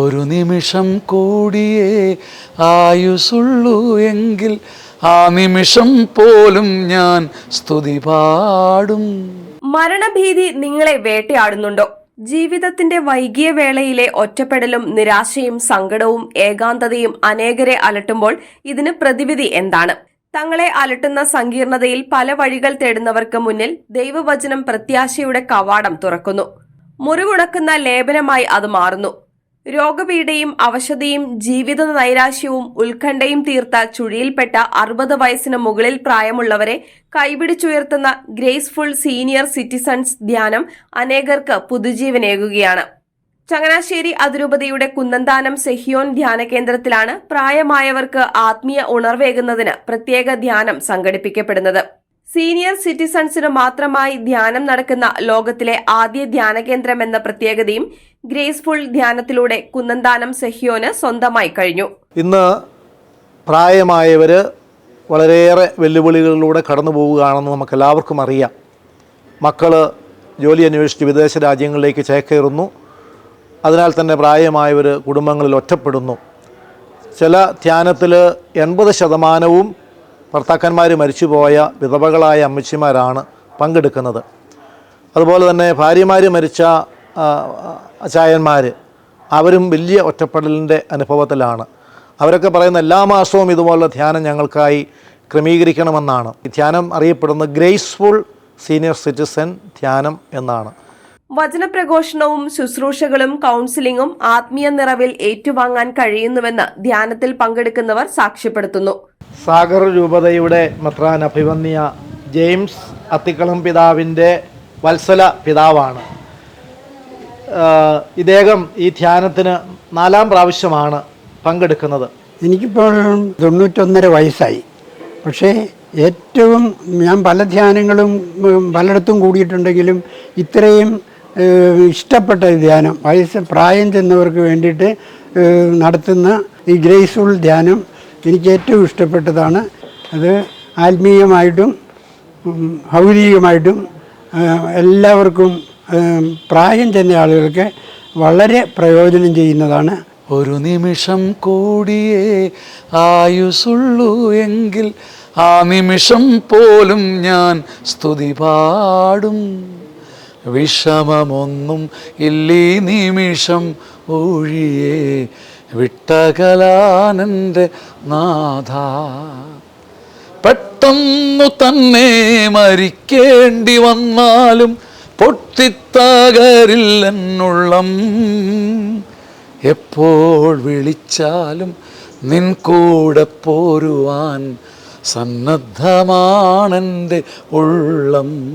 ഒരു നിമിഷം കൂടിയേ ആയുസുള്ളൂ എങ്കിൽ ആ നിമിഷം പോലും ഞാൻ സ്തുതി പാടും. മരണഭീതി നിങ്ങളെ വേട്ടയാടുന്നുണ്ടോ? ജീവിതത്തിന്റെ വൈകിയ വേളയിലെ ഒറ്റപ്പെടലും നിരാശയും സങ്കടവും ഏകാന്തതയും അനേകരെ അലട്ടുമ്പോൾ ഇതിന് പ്രതിവിധി എന്താണ്? തങ്ങളെ അലട്ടുന്ന സങ്കീർണതയിൽ പല വഴികൾ തേടുന്നവർക്ക് മുന്നിൽ ദൈവവചനം പ്രത്യാശയുടെ കവാടം തുറക്കുന്നു. മുറിവുണക്കുന്ന ലേപനമായി അത് മാറുന്നു. രോഗപീഠയും അവശതയും ജീവിത നൈരാശ്യവും ഉത്കണ്ഠയും തീർത്ത ചുഴിയിൽപ്പെട്ട അറുപത് വയസ്സിന് മുകളിൽ പ്രായമുള്ളവരെ കൈപിടിച്ചുയർത്തുന്ന ഗ്രേസ്ഫുൾ സീനിയർ സിറ്റിസൺസ് ധ്യാനം അനേകർക്ക് പുതുജീവനേകുകയാണ്. ചങ്ങനാശ്ശേരി അതിരൂപതയുടെ കുന്നന്താനം സെഹിയോൻ ധ്യാന കേന്ദ്രത്തിലാണ് പ്രായമായവർക്ക് ആത്മീയ ഉണർവേകുന്നതിന് പ്രത്യേക ധ്യാനം സംഘടിപ്പിക്കപ്പെടുന്നത്. സീനിയർ സിറ്റിസൺസിന് മാത്രമായി ധ്യാനം നടക്കുന്ന ലോകത്തിലെ ആദ്യ ധ്യാന കേന്ദ്രം എന്ന പ്രത്യേകതയും ഗ്രേസ്ഫുൾ ധ്യാനത്തിലൂടെ കുന്നന്താനം സെഹിയോന് സ്വന്തമായി കഴിഞ്ഞു. ഇന്ന് പ്രായമായവര് വളരെയേറെ വെല്ലുവിളികളിലൂടെ കടന്നു പോവുകയാണെന്ന് നമുക്ക് എല്ലാവർക്കും അറിയാം. മക്കൾ ജോലി അന്വേഷിച്ച് വിദേശ രാജ്യങ്ങളിലേക്ക് ചേക്കേറുന്നു. അതിനാൽ തന്നെ പ്രായമായവർ കുടുംബങ്ങളിൽ ഒറ്റപ്പെടുന്നു. ചില ധ്യാനത്തിൽ എൺപത് ശതമാനവും ഭർത്താക്കന്മാർ മരിച്ചുപോയ വിധവകളായ അമ്മച്ചിമാരാണ് പങ്കെടുക്കുന്നത്. അതുപോലെ തന്നെ ഭാര്യമാർ മരിച്ച അച്ചായന്മാർ അവരും വലിയ ഒറ്റപ്പെടലിന്റെ അനുഭവത്തിലാണ്. അവരൊക്കെ പറയുന്ന എല്ലാ മാസവും ഇതുപോലുള്ള ധ്യാനം ഞങ്ങൾക്കായി ക്രമീകരിക്കണമെന്നാണ്. ഈ ധ്യാനം അറിയപ്പെടുന്നത് ഗ്രേസ്ഫുൾ സീനിയർ സിറ്റിസൺ ധ്യാനം എന്നാണ്. വചനപ്രഘോഷണവും ശുശ്രൂഷകളും കൗൺസിലിംഗും ആത്മീയ നിറവിൽ ഏറ്റുവാങ്ങാൻ കഴിയുന്നുവെന്ന് ധ്യാനത്തിൽ പങ്കെടുക്കുന്നവർ സാക്ഷ്യപ്പെടുത്തുന്നു. സാഗർ രൂപതയുടെ മെത്രാൻ അഭിവന്യ ജെയിംസ് അത്തിക്കളം പിതാവിന്റെ വത്സല പിതാവാണ്. ഇദ്ദേഹം ഈ ധ്യാനത്തിന് നാലാം പ്രാവശ്യമാണ് പങ്കെടുക്കുന്നത്. എനിക്കിപ്പോൾ തൊണ്ണൂറ്റൊന്നര വയസ്സായി. പക്ഷേ ഏറ്റവും ഞാൻ പല ധ്യാനങ്ങളും പലയിടത്തും കൂടിയിട്ടുണ്ടെങ്കിലും ഇത്രയും ഇഷ്ടപ്പെട്ട ധ്യാനം. വയസ്സ് പ്രായം ചെന്നവർക്ക് വേണ്ടിയിട്ട് നടത്തുന്ന ഈ ഗ്രേസ്ഫുൾ ധ്യാനം എനിക്ക് ഏറ്റവും ഇഷ്ടപ്പെട്ടതാണ്. അത് ആത്മീയമായിട്ടും ഭൗതികമായിട്ടും എല്ലാവർക്കും പ്രായം ചെന്ന ആളുകൾക്ക് വളരെ പ്രയോജനം ചെയ്യുന്നതാണ്. ഒരു നിമിഷം കൂടിയേ ആയുസുള്ളൂ എങ്കിൽ ആ നിമിഷം പോലും ഞാൻ സ്തുതി പാടും. വിഷമമൊന്നും ഇല്ലീ നിമിഷം ഒഴിയേ. വിട്ടകലാനന്റെ നാഥ പെട്ടെന്നു തന്നെ മരിക്കേണ്ടി വന്നാലും പൊട്ടിത്തകരില്ലെന്നുള്ളം. എപ്പോൾ വിളിച്ചാലും നിൻ കൂടെ പോരുവാൻ സന്നദ്ധമാണെന്റെ ഉള്ളം.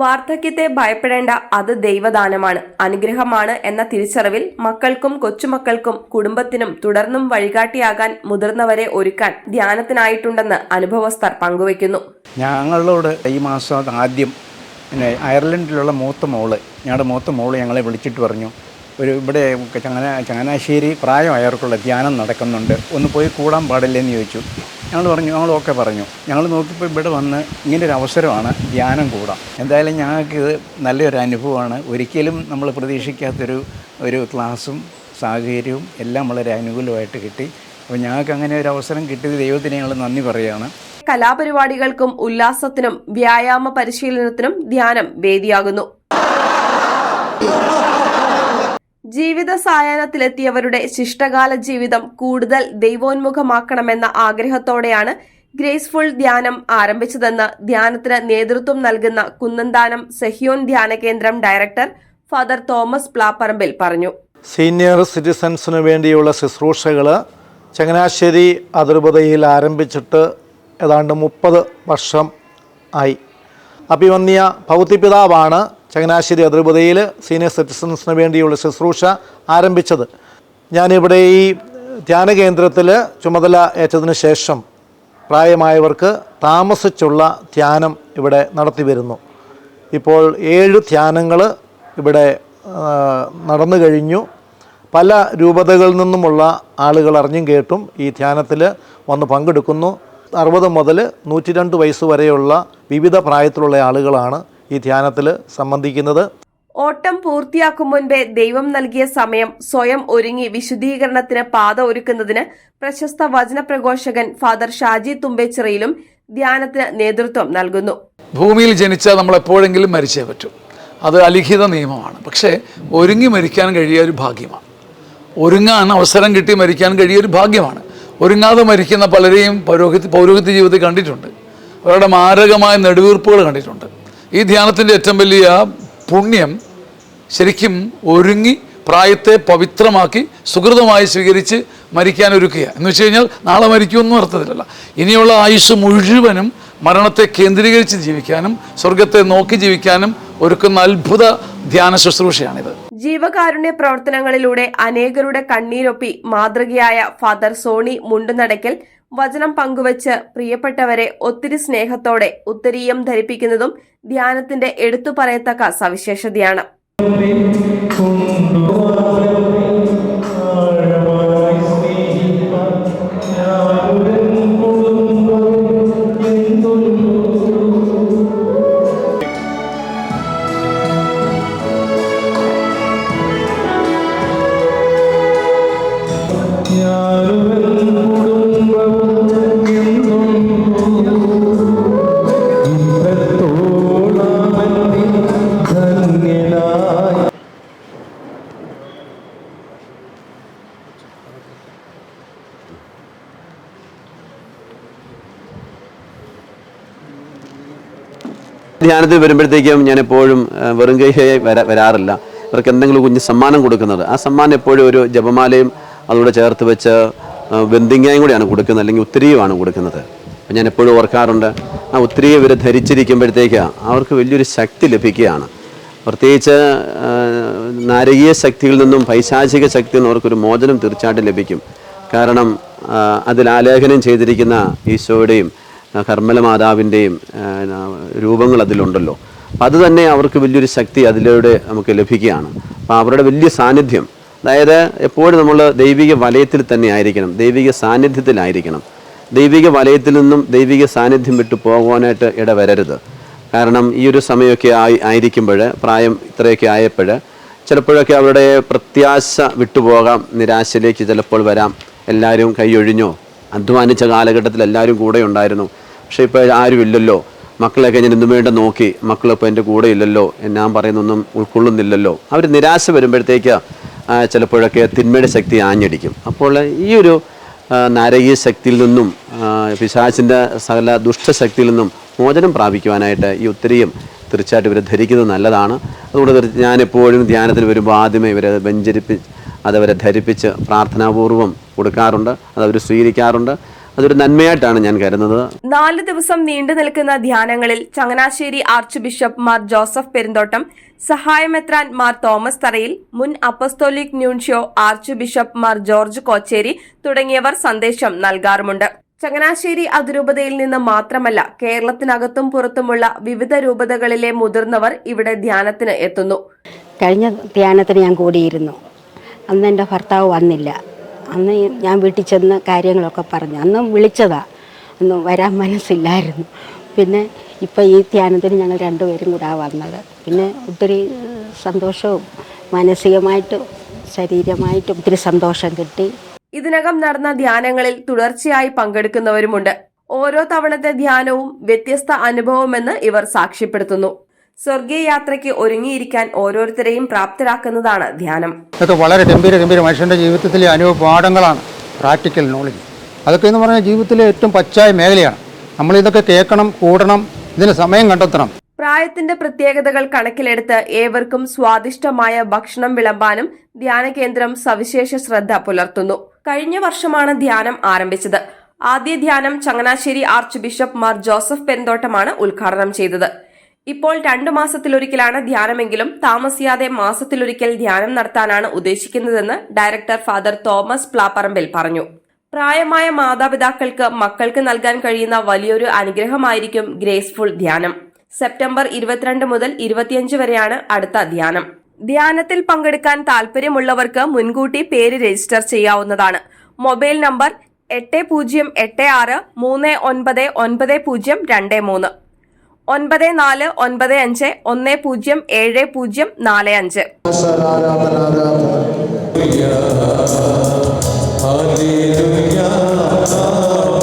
വാർദ്ധക്യത്തെ ഭയപ്പെടേണ്ട അത് ദൈവദാനമാണ് അനുഗ്രഹമാണ് എന്ന തിരിച്ചറിവിൽ മക്കൾക്കും കൊച്ചുമക്കൾക്കും കുടുംബത്തിനും തുടർന്നും വഴികാട്ടിയാകാൻ മുതിർന്നവരെ ഒരുക്കാൻ ധ്യാനത്തിനായിട്ടുണ്ടെന്ന് അനുഭവസ്ഥർ പങ്കുവയ്ക്കുന്നു. ഞങ്ങളോട് ഈ മാസം ആദ്യം പിന്നെ അയർലൻഡിലുള്ള മൂത്ത മോൾ ഞങ്ങളുടെ മൂത്ത മോൾ ഞങ്ങളെ വിളിച്ചിട്ട് പറഞ്ഞു ഒരു ഇവിടെ ചങ്ങന ചങ്ങനാശ്ശേരി പ്രായമായവർക്കുള്ള ധ്യാനം നടക്കുന്നുണ്ട് ഒന്ന് പോയി കൂടാൻ പാടില്ലെന്ന് ചോദിച്ചു. ഞങ്ങൾ പറഞ്ഞു ഞങ്ങൾ ഓക്കെ പറഞ്ഞു. ഞങ്ങൾ നോക്കിയപ്പോൾ ഇവിടെ വന്ന് ഇങ്ങനെ ഒരു അവസരമാണ് ധ്യാനം കൂടാം. എന്തായാലും ഞങ്ങൾക്ക് ഇത് നല്ലൊരു അനുഭവമാണ്. ഒരിക്കലും നമ്മൾ പ്രതീക്ഷിക്കാത്തൊരു ഒരു ക്ലാസ്സും സാഹചര്യവും എല്ലാം വളരെ അനുകൂലമായിട്ട് കിട്ടി. അപ്പോൾ ഞങ്ങൾക്ക് അങ്ങനെ ഒരു അവസരം കിട്ടിയത് ദൈവത്തിന് ഞങ്ങൾ നന്ദി പറയുകയാണ് കലാപരിപാടികൾക്കും ഉല്ലാസത്തിനും വ്യായാമ പരിശീലനത്തിനും ധ്യാനം വേദിയാകുന്നു. ജീവിത സായാഹ്നത്തിലെത്തിയവരുടെ ശിഷ്ടകാല ജീവിതം കൂടുതൽ ദൈവോന്മുഖമാക്കണമെന്ന ആഗ്രഹത്തോടെയാണ് ഗ്രേസ്ഫുൾ ധ്യാനം ആരംഭിച്ചതെന്ന് ധ്യാനത്തിന് നേതൃത്വം നൽകുന്ന കുന്നന്താനം സെഹിയോൻ ധ്യാന കേന്ദ്രം ഡയറക്ടർ ഫാദർ തോമസ് പ്ലാപ്പറമ്പിൽ പറഞ്ഞു. സീനിയർ സിറ്റിസൺസിന് വേണ്ടിയുള്ള ശുശ്രൂഷകൾ ചങ്ങനാശ്ശേരി അതിർപതയിൽ ആരംഭിച്ചിട്ട് ഏതാണ്ട് മുപ്പത് വർഷം ആയി. അഭിമന്യ ഭൗതിപിതാവാണ് ചങ്ങനാശ്ശേരി അതിർപതയിൽ സീനിയർ സിറ്റിസൺസിന് വേണ്ടിയുള്ള ശുശ്രൂഷ ആരംഭിച്ചത്. ഞാനിവിടെ ഈ ധ്യാന കേന്ദ്രത്തിൽ ചുമതല ഏറ്റതിന് ശേഷം പ്രായമായവർക്ക് താമസിച്ചുള്ള ധ്യാനം ഇവിടെ നടത്തി വരുന്നു. ഇപ്പോൾ ഏഴ് ധ്യാനങ്ങൾ ഇവിടെ നടന്നു കഴിഞ്ഞു. പല രൂപതകളിൽ നിന്നുമുള്ള ആളുകൾ അറിഞ്ഞും കേട്ടും ഈ ധ്യാനത്തിൽ വന്ന് പങ്കെടുക്കുന്നു. അറുപത് മുതൽ നൂറ്റി രണ്ട് വയസ്സ് വരെയുള്ള വിവിധ പ്രായത്തിലുള്ള ആളുകളാണ് ഈ ധ്യാനത്തിൽ സംബന്ധിക്കുന്നത്. ഓട്ടം പൂർത്തിയാക്കും മുൻപേ ദൈവം നൽകിയ സമയം സ്വയം ഒരുങ്ങി വിശുദ്ധീകരണത്തിന് പാത ഒരുക്കുന്നതിന് പ്രശസ്ത വചനപ്രഘോഷകൻ ഫാദർ ഷാജി തുമ്പേച്ചിറയിലും ധ്യാനത്തിന് നേതൃത്വം നൽകുന്നു. ഭൂമിയിൽ ജനിച്ചാൽ നമ്മൾ എപ്പോഴെങ്കിലും മരിച്ചേ പറ്റും. അത് അലിഖിത നിയമമാണ്. പക്ഷേ ഒരുങ്ങി മരിക്കാൻ കഴിയ ഒരു ഭാഗ്യമാണ്. ഒരുങ്ങാൻ അവസരം കിട്ടി മരിക്കാൻ കഴിയ ഒരു ഭാഗ്യമാണ്. ഒരുങ്ങാതെ മരിക്കുന്ന പലരെയും പൗരോഹിത്യ പൗരോഹിത്യ ജീവിതത്തിൽ കണ്ടിട്ടുണ്ട്. അവരുടെ മാരകമായ നെടുവീർപ്പുകൾ കണ്ടിട്ടുണ്ട്. ഈ ധ്യാനത്തിന്റെ ഏറ്റവും വലിയ പുണ്യം ശരിക്കും ഒരുങ്ങി പ്രായത്തെ പവിത്രമാക്കി സുഹൃതമായി സ്വീകരിച്ച് മരിക്കാൻ ഒരുക്കുക എന്ന് വെച്ച് കഴിഞ്ഞാൽ നാളെ മരിക്കുമെന്നും അർത്ഥത്തിലല്ല. ഇനിയുള്ള ആയുസ് മുഴുവനും മരണത്തെ കേന്ദ്രീകരിച്ച് ജീവിക്കാനും സ്വർഗത്തെ നോക്കി ജീവിക്കാനും ഒരുക്കുന്ന അത്ഭുത ധ്യാന ശുശ്രൂഷയാണിത്. ജീവകാരുണ്യ പ്രവർത്തനങ്ങളിലൂടെ അനേകരുടെ കണ്ണീരൊപ്പി മാതൃകയായ ഫാദർ സോണി മുണ്ടുനടയ്ക്കൽ വചനം പങ്കുവച്ച് പ്രിയപ്പെട്ടവരെ ഒത്തിരി സ്നേഹത്തോടെ ഉത്തരീയം ധരിപ്പിക്കുന്നതും ധ്യാനത്തിന്റെ എടുത്തു പറയത്തക്ക സവിശേഷതയാണ്. ധ്യാനത്തിൽ വരുമ്പോഴത്തേക്കും ഞാൻ എപ്പോഴും വെറും കൈയായി വരാ വരാറില്ല. ഇവർക്ക് എന്തെങ്കിലും കുഞ്ഞ് സമ്മാനം കൊടുക്കുന്നത്. ആ സമ്മാനം എപ്പോഴും ഒരു ജപമാലയും അതോടെ ചേർത്ത് വെച്ച് വെന്തിങ്ങയും കൂടിയാണ് കൊടുക്കുന്നത്. അല്ലെങ്കിൽ ഉത്തരീയമാണ് കൊടുക്കുന്നത്. അപ്പം ഞാൻ എപ്പോഴും ഓർക്കാറുണ്ട് ആ ഉത്തരീയ ഇവർ ധരിച്ചിരിക്കുമ്പോഴത്തേക്ക് അവർക്ക് വലിയൊരു ശക്തി ലഭിക്കുകയാണ്. പ്രത്യേകിച്ച് നാരകീയ ശക്തിയിൽ നിന്നും പൈശാചിക ശക്തിയിൽ നിന്നും അവർക്കൊരു മോചനം തീർച്ചയായിട്ടും ലഭിക്കും. കാരണം അതിൽ ആലേഖനം ചെയ്തിരിക്കുന്ന ഈശോയുടെയും കർമ്മല മാതാവിന്റെയും രൂപങ്ങൾ അതിലുണ്ടല്ലോ. അത് തന്നെ അവർക്ക് വലിയൊരു ശക്തി അതിലൂടെ നമുക്ക് ലഭിക്കുകയാണ്. അപ്പം അവരുടെ വലിയ സാന്നിധ്യം അതായത് എപ്പോഴും നമ്മൾ ദൈവിക വലയത്തിൽ തന്നെ ആയിരിക്കണം ദൈവിക സാന്നിധ്യത്തിലായിരിക്കണം. ദൈവിക വലയത്തിൽ നിന്നും ദൈവിക സാന്നിധ്യം വിട്ടു പോകാനായിട്ട് ഇടവരരുത്. കാരണം ഈ ഒരു സമയമൊക്കെ ആയി ആയിരിക്കുമ്പോൾ പ്രായം ഇത്രയൊക്കെ ആയപ്പോൾ ചിലപ്പോഴൊക്കെ അവരുടെ പ്രത്യാശ വിട്ടുപോകാം നിരാശയിലേക്ക് ചിലപ്പോൾ വരാം. എല്ലാവരും കൈയൊഴിഞ്ഞോ? അധ്വാനിച്ച കാലഘട്ടത്തിൽ എല്ലാവരും കൂടെ ഉണ്ടായിരുന്നു. പക്ഷേ ഇപ്പോൾ ആരുമില്ലല്ലോ. മക്കളെയൊക്കെ ഞാൻ ഇന്നും വേണ്ട നോക്കി. മക്കളിപ്പോൾ എന്റെ കൂടെ ഇല്ലല്ലോ ഞാൻ പറയുന്നൊന്നും ഉൾക്കൊള്ളുന്നില്ലല്ലോ. അവർ നിരാശ വരുമ്പോഴത്തേക്ക് ചിലപ്പോഴൊക്കെ തിന്മയുടെ ശക്തി ആഞ്ഞടിക്കും. അപ്പോൾ ഈ ഒരു ശക്തിയിൽ നിന്നും പിശാചിന്റെ സകല ദുഷ്ടശക്തിയിൽ നിന്നും മോചനം പ്രാപിക്കുവാനായിട്ട് ഈ ഒത്തിരിയും തീർച്ചയായിട്ടും ഇവരെ ധരിക്കുന്നത് നല്ലതാണ്. അതുകൊണ്ട് ഞാനെപ്പോഴും ധ്യാനത്തിൽ വരുമ്പോൾ ആദ്യമേ ഇവരെ വെഞ്ചരിപ്പി അതവരെ ധരിപ്പിച്ച് പ്രാർത്ഥനാപൂർവം കൊടുക്കാറുണ്ട്. അതവർ സ്വീകരിക്കാറുണ്ട്. അതൊരു നന്മയായിട്ടാണ് ഞാൻ കരുതുന്നത്. നാല് ദിവസം നീണ്ടു നിൽക്കുന്ന ധ്യാനങ്ങളിൽ Changanassery archbishop Mar Joseph Perumthottam സഹായമെത്രാൻ മാർ തോമസ് തറയിൽ മുൻ apostolic nuncio archbishop Mar George Kocherry തുടങ്ങിയവർ സന്ദേശം നൽകാറുമുണ്ട്. ചങ്ങനാശ്ശേരി അതിരൂപതയിൽ നിന്ന് മാത്രമല്ല കേരളത്തിനകത്തും പുറത്തുമുള്ള വിവിധ രൂപതകളിലെ മുതിർന്നവർ ഇവിടെ ധ്യാനത്തിന് എത്തുന്നു. കഴിഞ്ഞ ധ്യാനത്തിന് ഞാൻ കൂടിയിരുന്നു. അന്ന് എന്റെ ഭർത്താവ് വന്നില്ല. അന്ന് ഞാൻ വീട്ടിൽ ചെന്ന് കാര്യങ്ങളൊക്കെ പറഞ്ഞു. അന്ന് വിളിച്ചതാ. അന്ന് വരാൻ മനസ്സില്ലായിരുന്നു. പിന്നെ ഇപ്പം ഈ ധ്യാനത്തിന് ഞങ്ങൾ രണ്ടുപേരും കൂടെ വന്നത്. പിന്നെ ഒത്തിരി സന്തോഷവും മാനസികമായിട്ടും ശരീരമായിട്ടും ഒത്തിരി സന്തോഷം കിട്ടി. ഇതിനകം നടന്ന ധ്യാനങ്ങളിൽ തുടർച്ചയായി പങ്കെടുക്കുന്നവരുമുണ്ട്. ഓരോ തവണത്തെ ധ്യാനവും വ്യത്യസ്ത അനുഭവമെന്ന് ഇവർ സാക്ഷ്യപ്പെടുത്തുന്നു. സ്വർഗീയ യാത്രയ്ക്ക് ഒരുങ്ങിയിരിക്കാൻ ഓരോരുത്തരെയും പ്രാപ്തരാക്കുന്നതാണ് ധ്യാനം. ഇതൊക്കെ വളരെ ഗംഭീര ഗംഭീര മനുഷ്യന്റെ ജീവിതത്തിലെ അനുഭവപാഠങ്ങളാണ് പ്രാക്ടിക്കൽ നോളജ് അതൊക്കെ എന്ന് പറഞ്ഞാൽ ജീവിതത്തിലെ ഏറ്റവും പച്ചായ മേഖലയാണ്. നമ്മൾ ഇതൊക്കെ കേൾക്കണം കൂടണം ഇതിന് സമയം കണ്ടെത്തണം. പ്രായത്തിന്റെ പ്രത്യേകതകൾ കണക്കിലെടുത്ത് ഏവർക്കും സ്വാദിഷ്ടമായ ഭക്ഷണം വിളമ്പാനും ധ്യാന കേന്ദ്രം സവിശേഷ ശ്രദ്ധ പുലർത്തുന്നു. കഴിഞ്ഞ വർഷമാണ് ധ്യാനം ആരംഭിച്ചത്. ആദ്യ ധ്യാനം Changanassery archbishop Mar Joseph പെരുന്തോട്ടമാണ് ഉദ്ഘാടനം ചെയ്തത്. ഇപ്പോൾ രണ്ടു മാസത്തിലൊരിക്കലാണ് ധ്യാനമെങ്കിലും താമസിയാതെ മാസത്തിലൊരിക്കൽ ധ്യാനം നടത്താനാണ് ഉദ്ദേശിക്കുന്നതെന്ന് ഡയറക്ടർ ഫാദർ തോമസ് പ്ലാപ്പറമ്പിൽ പറഞ്ഞു. പ്രായമായ മാതാപിതാക്കൾക്ക് മക്കൾക്ക് നൽകാൻ കഴിയുന്ന വലിയൊരു അനുഗ്രഹമായിരിക്കും ഗ്രേസ്ഫുൾ ധ്യാനം. സെപ്റ്റംബർ ഇരുപത്തിരണ്ട് മുതൽ ഇരുപത്തിയഞ്ച് വരെയാണ് അടുത്ത ധ്യാനം. ധ്യാനത്തിൽ പങ്കെടുക്കാൻ താല്പര്യമുള്ളവർക്ക് മുൻകൂട്ടി പേര് രജിസ്റ്റർ ചെയ്യാവുന്നതാണ്. മൊബൈൽ നമ്പർ എട്ട് പൂജ്യം എട്ട് ആറ് മൂന്ന് ഒൻപത് ഒൻപത് പൂജ്യം രണ്ട് മൂന്ന്. ഒൻപത് നാല് ഒൻപത് അഞ്ച് ഒന്ന് പൂജ്യം ഏഴ് പൂജ്യം നാല് അഞ്ച് Hallelujah.